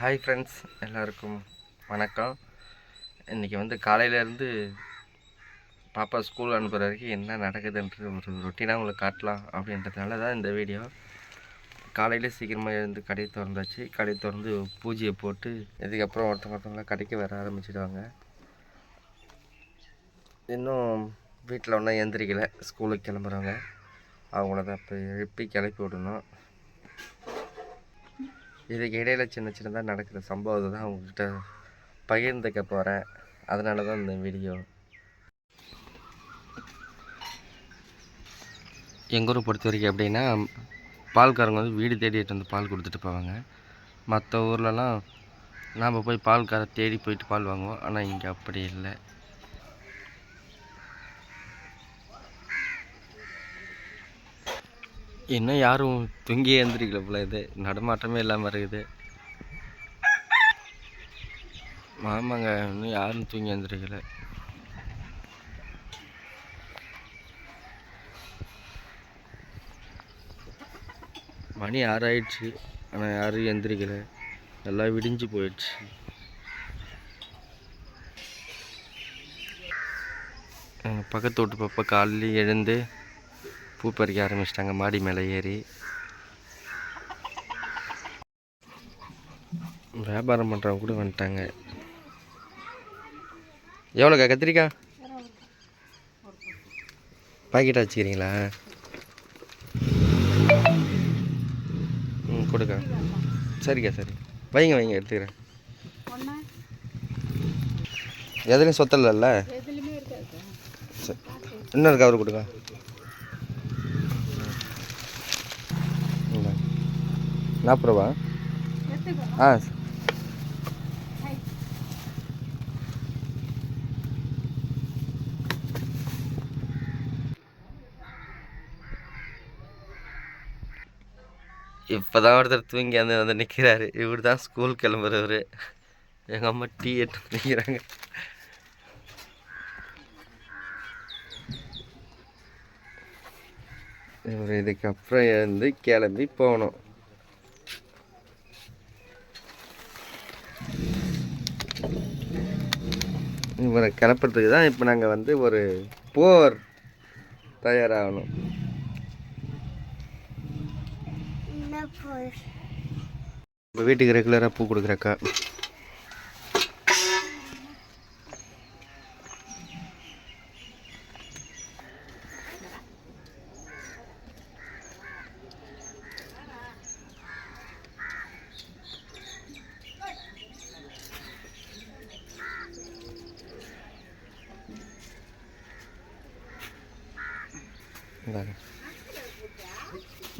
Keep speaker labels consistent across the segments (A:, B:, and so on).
A: Hi friends எல்லாருக்கும் வணக்கம். இன்றைக்கி வந்து காலையிலேருந்து பாப்பா ஸ்கூல் அனுப்புகிற வரைக்கும் என்ன நடக்குதுன்றது ஒரு ரொட்டீனாக உங்களுக்கு காட்டலாம் அப்படின்றதுனால தான் இந்த வீடியோ காலையில் சீக்கிரமாக எழுந்து கடையை திறந்தாச்சு. கடையை திறந்து பூஜையை போட்டு இதுக்கப்புறம் ஒருத்தவங்க ஒருத்தவங்களாம் கடைக்கு வர ஆரம்பிச்சிடுவாங்க. இன்னும் வீட்டில் ஒன்றும் எந்திரிக்கலை. ஸ்கூலுக்கு கிளம்புறவங்க. அவங்கள தான் இப்போ எழுப்பி கிளப்பி விடணும். இதுக்கு இடையில் சின்ன சின்னதாக நடக்கிற சம்பவத்தை தான் உங்ககிட்ட பகிர்ந்துக்க போகிறேன் அதனால தான் இந்த வீடியோ எங்கள் ஊரை பொறுத்த வரைக்கும் எப்படின்னா பால்காரங்க வந்து வீடு தேடிட்டு வந்து பால் கொடுத்துட்டு போவாங்க. மற்ற ஊர்லலாம் நாம் போய் பால்கார தேடி போயிட்டு பால் வாங்குவோம். ஆனால் இங்கே அப்படி இல்லை. என்ன யாரும் தூங்கி எழுந்திரிக்கல போல இது. நடமாட்டமே இல்லாமல் இருக்குது. ஆமாங்க இன்னும் யாரும் தூங்கி எழுந்திரிக்கல. மணி ஆறாயிடுச்சு. ஆனால் யாரும் எந்திரிக்கல எல்லாம் விடிஞ்சு போயிடுச்சு. பக்கத்து வீட்டு பாப்பா காலையில் எழுந்து பூ பறிக்க ஆரம்பிச்சிட்டாங்க. மாடி மேலே ஏறி. வியாபாரம் பண்ணுறவங்க கூட வந்துட்டாங்க. எவ்வளோக்கா? கத்திரிக்காய் பாக்கெட்டாக வச்சுக்கிறீங்களா? ம் கொடுக்கா. சரிக்கா சரி. வைங்க வைங்க எடுத்துக்கிறேன். எதுலையும் சொத்தலைல்ல சரி. இன்னொரு அவர் கொடுக்கா. நாற்பது ரூபா ஆ. ச- இப்போதான் ஒருத்தர் தூங்கி வந்து வந்து நிற்கிறாரு இவர் தான் ஸ்கூல் கிளம்புறவர். எங்கள் அம்மா டீ எடுத்து நிற்கிறாங்க இவர் இதுக்கப்புறம் எழுந்து கிளம்பி போகணும். இவரை கிளப்புறதுக்கு தான் இப்போ நாங்கள் வந்து ஒரு போர் தயாராகணும். இப்போ வீட்டுக்கு ரெகுலராக பூ கொடுக்குறக்கா?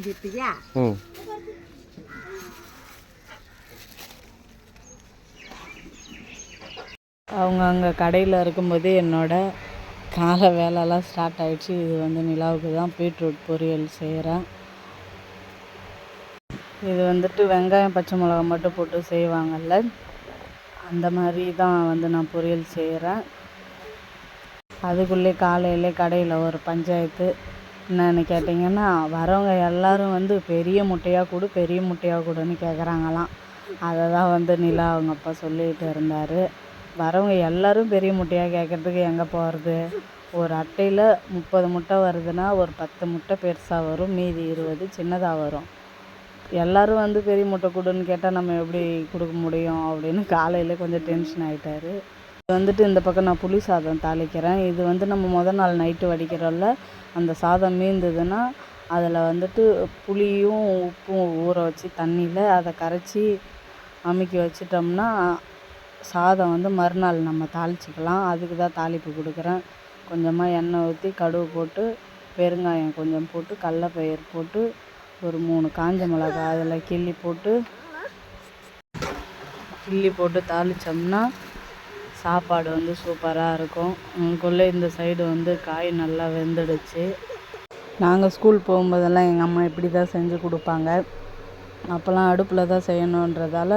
B: ஜிப்பியா
A: ம்
B: அவங்க அங்கே கடையில் இருக்கும்போது என்னோட காலை வேலைலாம் ஸ்டார்ட் ஆயிடுச்சு. இது வந்து நிலாவுக்கு தான் பீட்ரூட் பொரியல் செய்கிறேன் இது வந்துட்டு வெங்காயம் பச்சை மிளகா மட்டும் போட்டு செய்வாங்கல்ல. அந்த மாதிரி தான் வந்து நான் பொரியல் செய்கிறேன் அதுக்குள்ளே காலையிலே கடையில் ஒரு பஞ்சாயத்து என்னென்னு கேட்டிங்கன்னா வரவங்க எல்லோரும் வந்து பெரிய முட்டையாக கொடு பெரிய முட்டையாக கொடுன்னு கேட்குறாங்களாம் அதை தான் வந்து நிலா அவங்க அப்பா சொல்லிகிட்டு இருந்தார். வரவங்க எல்லோரும் பெரிய முட்டையாக கேட்குறதுக்கு எங்கே போகிறது ஒரு அட்டையில் முப்பது முட்டை வருதுன்னா ஒரு பத்து முட்டை பெருசாக வரும் மீதி இருபது சின்னதாக வரும். எல்லாரும் வந்து பெரிய முட்டை கொடுன்னு கேட்டால் நம்ம எப்படி கொடுக்க முடியும்? அப்படின்னு காலையில் கொஞ்சம் டென்ஷன் ஆகிட்டாரு வந்துட்டு இந்த பக்கம் நான் புளி சாதம் தாளிக்கிறேன். இது வந்து நம்ம முதல் நாள் நைட்டு வடிக்கிறோம்ல அந்த சாதம் மீந்ததுன்னா அதில் வந்துட்டு புளியும் உப்பும் ஊற வச்சு தண்ணியில் அதை கரைச்சி அமுக்கி வச்சிட்டோம்னா சாதம் வந்து மறுநாள் நம்ம தாளிச்சிக்கலாம். அதுக்கு தான் தாளிப்பு கொடுக்குறேன். கொஞ்சமாக எண்ணெய் ஊற்றி கடுகு போட்டு பெருங்காயம் கொஞ்சம் போட்டு கடலப்பயிர் போட்டு ஒரு மூணு காஞ்ச மிளகா அதில் கிள்ளி போட்டு கிள்ளி போட்டு தாளித்தோம்னா சாப்பாடு வந்து சூப்பராக இருக்கும். உங்களுக்குள்ளே இந்த சைடு வந்து காய் நல்லா வெந்துடுச்சு. நாங்கள் ஸ்கூல் போகும்போதெல்லாம் எங்கள் அம்மா இப்படி தான் செஞ்சு கொடுப்பாங்க. அப்போல்லாம் அடுப்பில் தான் செய்யணுன்றதால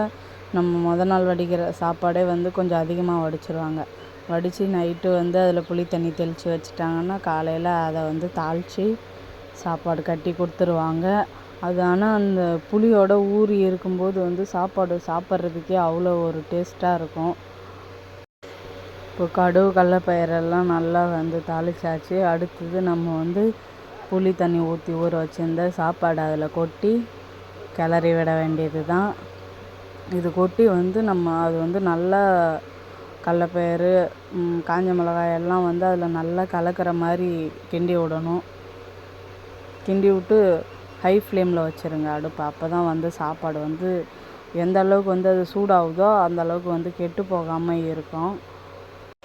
B: நம்ம முத நாள் வடிக்கிற சாப்பாடே வந்து கொஞ்சம் அதிகமாக வடிச்சிருவாங்க. வடித்து நைட்டு வந்து அதில் புளி தண்ணி தெளித்து வச்சுட்டாங்கன்னா காலையில் அதை வந்து தாளித்து சாப்பாடு கட்டி கொடுத்துருவாங்க. அது ஆனால் அந்த புளியோட ஊறி இருக்கும்போது வந்து சாப்பாடு சாப்பிட்றதுக்கே அவ்வளோ ஒரு டேஸ்ட்டாக இருக்கும். இப்போ கடுகு கடலப்பயிரெல்லாம் நல்லா வந்து தாளிச்சாச்சு. அடுத்தது நம்ம வந்து புளி தண்ணி ஊற்றி ஊற வச்சுருந்த சாப்பாடு அதில் கொட்டி கிளறி விட வேண்டியது தான் இது கொட்டி வந்து நம்ம அது வந்து நல்லா கடலப்பயிறு காஞ்ச மிளகாய் எல்லாம் வந்து அதில் நல்லா கலக்கிற மாதிரி கிண்டி விடணும். கிண்டி விட்டு ஹை ஃப்ளேமில் வச்சுருங்க அடுப்பு. அப்போ தான் வந்து சாப்பாடு வந்து எந்த அளவுக்கு வந்து அது சூடாகுதோ அந்த அளவுக்கு வந்து கெட்டு போகாமல் இருக்கும்.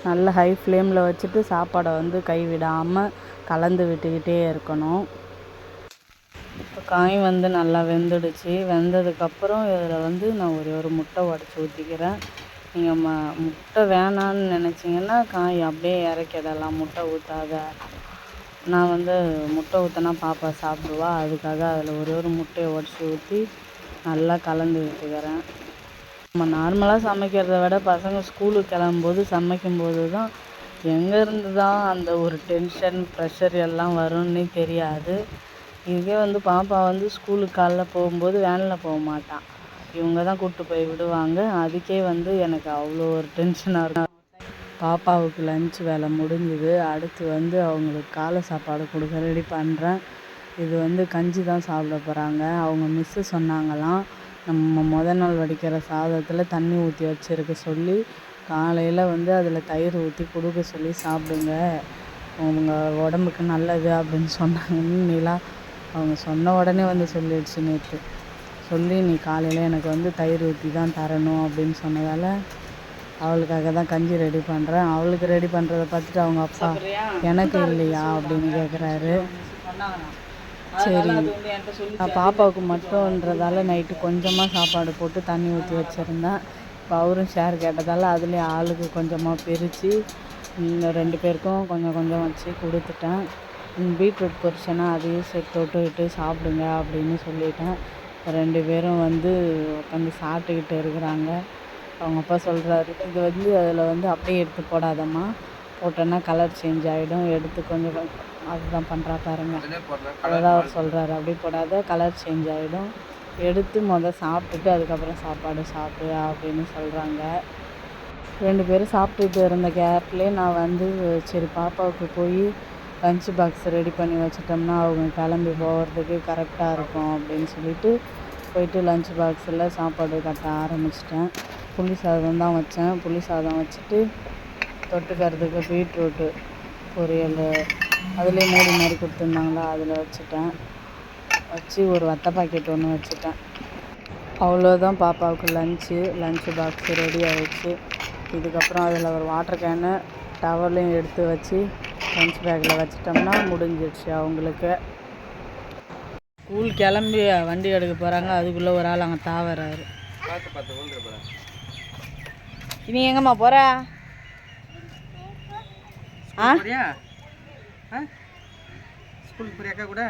B: நல்ல ஹை ஃப்ளேமில் வச்சுட்டு சாப்பாடை வந்து கைவிடாமல் கலந்து விட்டுக்கிட்டே இருக்கணும். இப்போ காய் வந்து நல்லா வெந்துடுச்சு. வெந்ததுக்கப்புறம் இதில் வந்து நான் ஒரே ஒரு முட்டை உடச்சி ஊற்றிக்கிறேன் நீங்கள் ம முட்டை வேணான்னு நினச்சிங்கன்னா காய் அப்படியே இறக்கிடலாம். முட்டை ஊற்றாத நான் வந்து முட்டை ஊற்றினா பாப்பா சாப்பிடுவா. அதுக்காக அதில் ஒரே ஒரு முட்டையை உடச்சி ஊற்றி நல்லா கலந்து விட்டுக்கிறேன். நம்ம நார்மலாக சமைக்கிறத விட பசங்க ஸ்கூலுக்கு கிளம்பும்போது சமைக்கும்போது தான் எங்கேருந்து தான் அந்த ஒரு டென்ஷன் ப்ரெஷர் எல்லாம் வரும்னே தெரியாது. இதுவே வந்து பாப்பா வந்து ஸ்கூலுக்கு காலைல போகும்போது வேனில் போக மாட்டான் இவங்க தான் கூப்பிட்டு போய் விடுவாங்க. அதுக்கே வந்து எனக்கு அவ்வளோ ஒரு டென்ஷனாக இருக்கும். பாப்பாவுக்கு லஞ்ச் வேலை முடிஞ்சுது. அடுத்து வந்து அவங்களுக்கு காலை சாப்பாடு கொடுக்க ரெடி பண்ணுறேன் இது வந்து கஞ்சி தான் சாப்பிட போகிறாங்க அவங்க மிஸ்ஸு சொன்னாங்களாம். நம்ம முத நாள் வடிக்கிற சாதத்தில் தண்ணி ஊற்றி வச்சிருக்க சொல்லி காலையில் வந்து அதில் தயிர் ஊற்றி கொடுக்க சொல்லி சாப்பிடுங்க. உங்க உடம்புக்கு நல்லது அப்படின்னு சொன்னாங்கன்னு நிலா அவங்க சொன்ன உடனே வந்து சொல்லிடுச்சு நேற்று சொல்லி நீ காலையில் எனக்கு வந்து தயிர் ஊற்றி தான் தரணும் அப்படின்னு சொன்னதால் அவளுக்காக தான் கஞ்சி ரெடி பண்ணுறேன் அவளுக்கு ரெடி பண்ணுறத பார்த்துட்டு அவங்க அப்பா எனக்கு இல்லையா? அப்படின்னு கேட்குறாரு சரி. பாப்பாவுக்கு மட்டும்ன்றதால நைட்டு கொஞ்சமாக சாப்பாடு போட்டு தண்ணி ஊற்றி வச்சுருந்தேன். இப்போ அவரும் ஷேர் கேட்டதால் அதுலேயே ஆளுக்கு கொஞ்சமாக பிரித்து ரெண்டு பேருக்கும் கொஞ்சம் கொஞ்சம் வச்சு கொடுத்துட்டேன். பீட்ரூட் பொரிச்சேன்னா அதையும் சேர்த்து தொட்டுக்கிட்டு சாப்பிடுங்க அப்படின்னு சொல்லிட்டேன். ரெண்டு பேரும் வந்து உட்காந்து சாப்பிட்டுக்கிட்டு இருக்கிறாங்க. அவங்க அப்பா சொல்கிறாரு இது வந்து அதில் வந்து அப்படியே எடுத்து போடாதம்மா. போட்டோன்னா கலர் சேஞ்ச் ஆகிடும் எடுத்து கொஞ்சம் அதுதான் பண்ணுறா பாருங்க. அதான் அவர் சொல்கிறாரு அப்படி போடாத கலர் சேஞ்ச் ஆகிடும் எடுத்து முத சாப்பிட்டுட்டு அதுக்கப்புறம் சாப்பாடு சாப்பிடு அப்படின்னு சொல்கிறாங்க ரெண்டு பேரும் சாப்பிட்டுட்டு இருந்த கேப்லேயே நான் வந்து சரி பாப்பாவுக்கு போய் லஞ்ச் பாக்ஸ் ரெடி பண்ணி வச்சிட்டோம்னா அவங்க கிளம்பி போகிறதுக்கு கரெக்டாக இருக்கும் அப்படின்னு சொல்லிட்டு போயிட்டு லஞ்ச் பாக்ஸில் சாப்பாடு கட்ட ஆரம்பிச்சிட்டேன். புளி சாதம் தான் வச்சேன். புளி சாதம் வச்சுட்டு தொட்டுக்கிறதுக்கு பீட்ரூட்டு பொரியல் அதுலேயே மூடி மாதிரி கொடுத்துருந்தாங்களா அதில் வச்சுட்டேன். வச்சு ஒரு வத்த பாக்கெட் ஒன்று வச்சுட்டேன். அவ்வளோதான் பாப்பாவுக்கு லஞ்சு லஞ்சு பாக்ஸ் ரெடி ஆயிடுச்சு. இதுக்கப்புறம் அதில் ஒரு வாட்டர் கேனு டவலையும் எடுத்து வச்சு லஞ்ச் பேக்கில் வச்சிட்டோம்னா முடிஞ்சிடுச்சு அவங்களுக்கு. ஸ்கூல் கிளம்பி வண்டி எடுக்க போகிறாங்க அதுக்குள்ளே ஒரு ஆள் அங்கே தாவறாரு. நீ எங்கம்மா போகிற ஆ
A: ஸ்கூலுக்கு அக்கா கூட?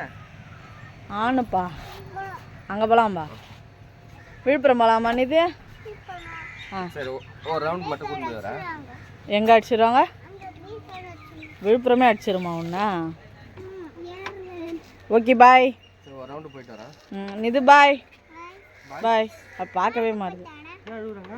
B: ஆனுப்பா. அங்கே போகலாம்பா விழுப்புரம் போகலாமா இது ஆ.
A: சரி ஒரு ரவுண்ட் மட்டும் போய் வரேன்.
B: எங்கே அடிச்சிடுவாங்க விழுப்புரமே அடிச்சிருமா உன்ன? ஓகே பாய்
A: ரவுண்டு போயிட்டு வரேன்.
B: ம் இது பாய் பாய் பார்க்கவே
A: அழுகுறாங்க